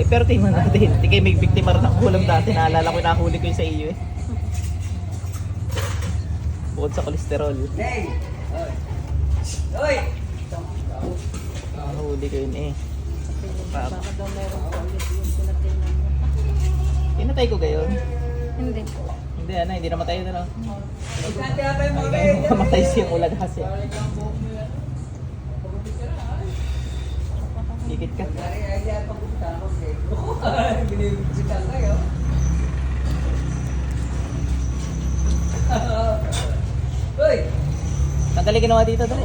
Ay, pero tingnan natin. Hindi kayo may biktima rin ng kulam dati. Naalala ko, nahuli ko yun sa iyo eh. Bukod sa kolesterol. Hey! Oy! Nahuli ko yun eh. Baka daw meron pa ulit yung tinatingnan mo. Pinatay ko gayon. Hindi. Hindi, ano, hindi namatay ano. Ka tayo mga Ay, mamatay siya ulag kasi. Dikit ka. Ay yan pagpunta ako kay. Binibisitan kayo. Hoy! Tanggalin ginawa dito, dali.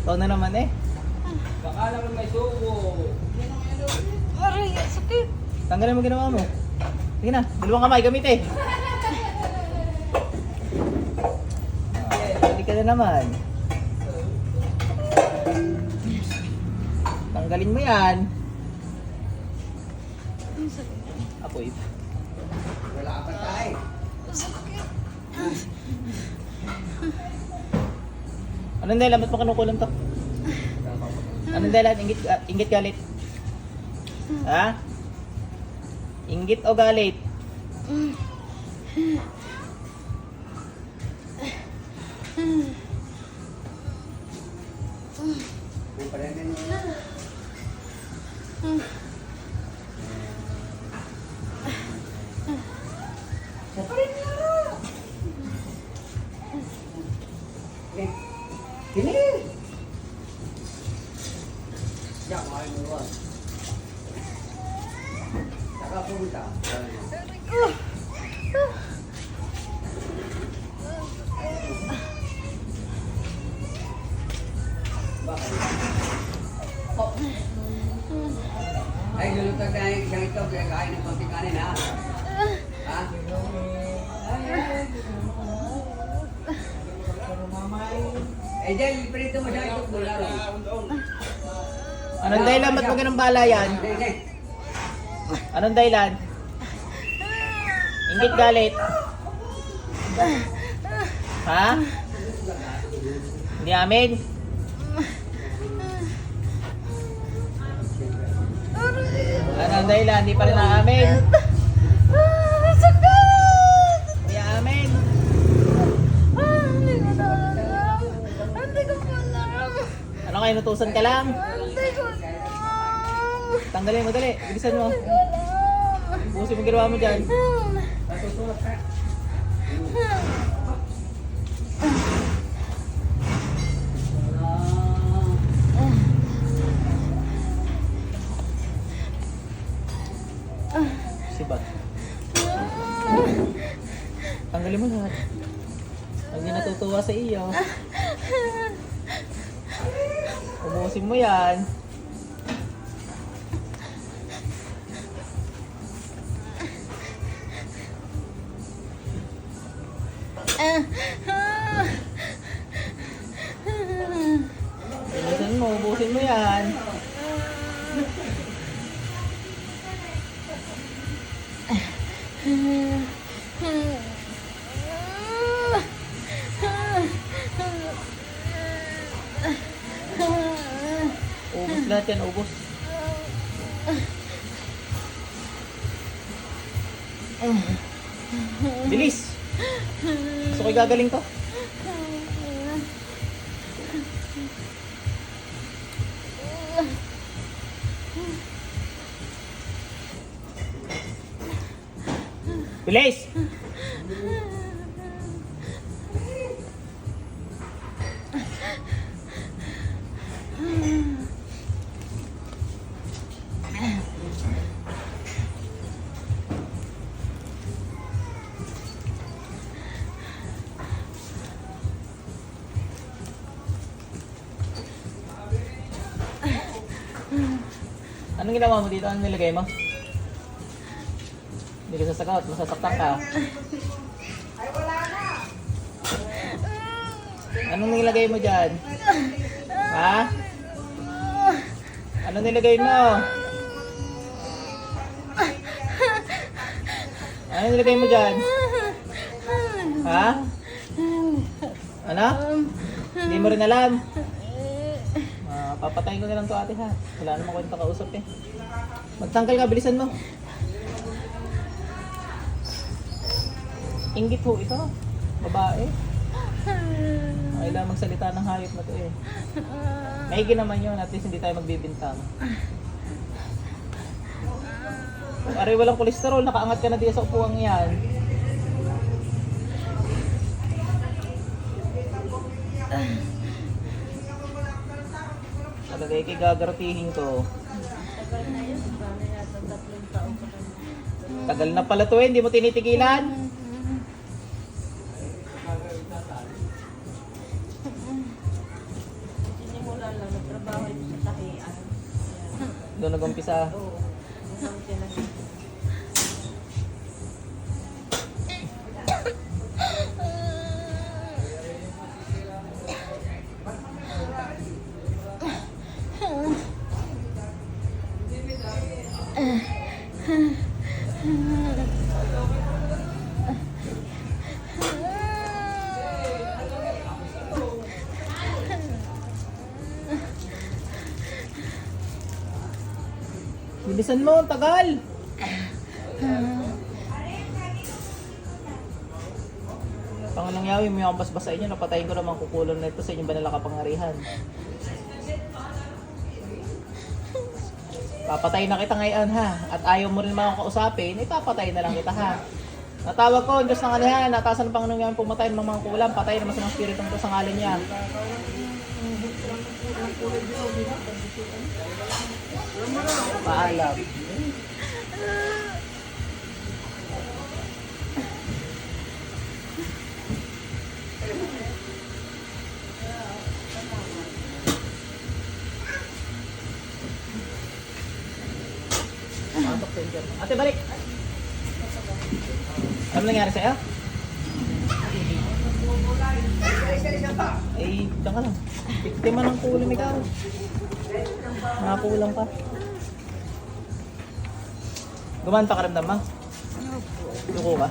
Ikaw na naman eh. Baka naman may suko. Aray, sakit. Tanggalin mo ginawa mo. Sige na, dalawang kamay gamit eh. Balik ka na naman. Tanggalin mo yan. Apoy. Wala pa tayo. Anong dahilan? Ba't mo kinukulam to? Anong dahilan? Ingit, ingit galit? Ha? Ingit o galit? May palanin mo. Eh, Tingin! Diyan, Ay, lulutag na yung isang ito, kaya kain ng konting kanin, ha? Ha? Eh, dyan, prito mo siya ito, mula ron. Anong dahilan? Ba't mo ganun bala yan? Anong dahilan? Ingit galit? Ha? Hindi amin? Anong dahilan? Hindi pa rin naamin? Ah, sakit. Hindi amin? Ah, hindi ko na alam. Hindi ko pa alam. Ano kayo, nutusan ka lang? Hindi ko alam. Tanggalin mo, dali. Bilisan mo. Hindi ko alam. Busin mo ginawa mo dyan. Sibat. Tanggalin mo lahat. Pag hindi natutuwa sa iyo. Ubusin mo yan. Ubusin mo, ubusin mo yan. Ubus lahat yan, ubus. Bilis! Gusto ko'y gagaling to. Bilis! Anong ginawa mo dito? Anong nilagay mo? Hindi ka sasagot, masasaktan ka. Anong nilagay mo dyan? Ha? Anong nilagay mo? Anong nilagay mo dyan? Ha? Ano? Hindi mo rin alam? Ah, papatayin ko na lang to ate ha. Wala namang kwenta kausap eh. Magtanggal ka, bilisan mo. Inggit ho ito. Babae. Kailangan magsalita ng hayop na to eh. Maigi naman yun, at least hindi tayo magbibintang. Aray, walang kolesterol, nakaangat ka na diyan sa upuang yan. Talaga kay gagaratihin ko. Tagal na pala to eh, hindi mo tinitigilan. Doon nag-umpisa. Oo. Bilisan mo, ang tagal. Pangalang yawi, may akong basbas sa inyo, napatayin ko naman kukulong na ito sa inyong banal kapangarihan. Papatay na kita ngayon ha, at ayaw mo rin mga kausapin, ipapatay na lang kita ha. Natawag ko, Diyos ng kanihan, natasan ng Panginoon yan, pumatay ng mga kulam, patay naman sa mga spiritong to sa ngalan niya. Paalam. Ate, balik! Ano nangyari sa'yo? Diyan ka lang. Biktima ng kulam ikaw. Nakakulang ka. Gumaan pa karamdam ma? Yuko ka?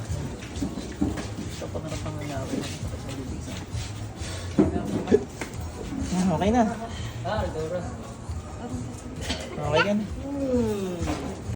Ito pa na pangalawi. Okay na. Okay ka na.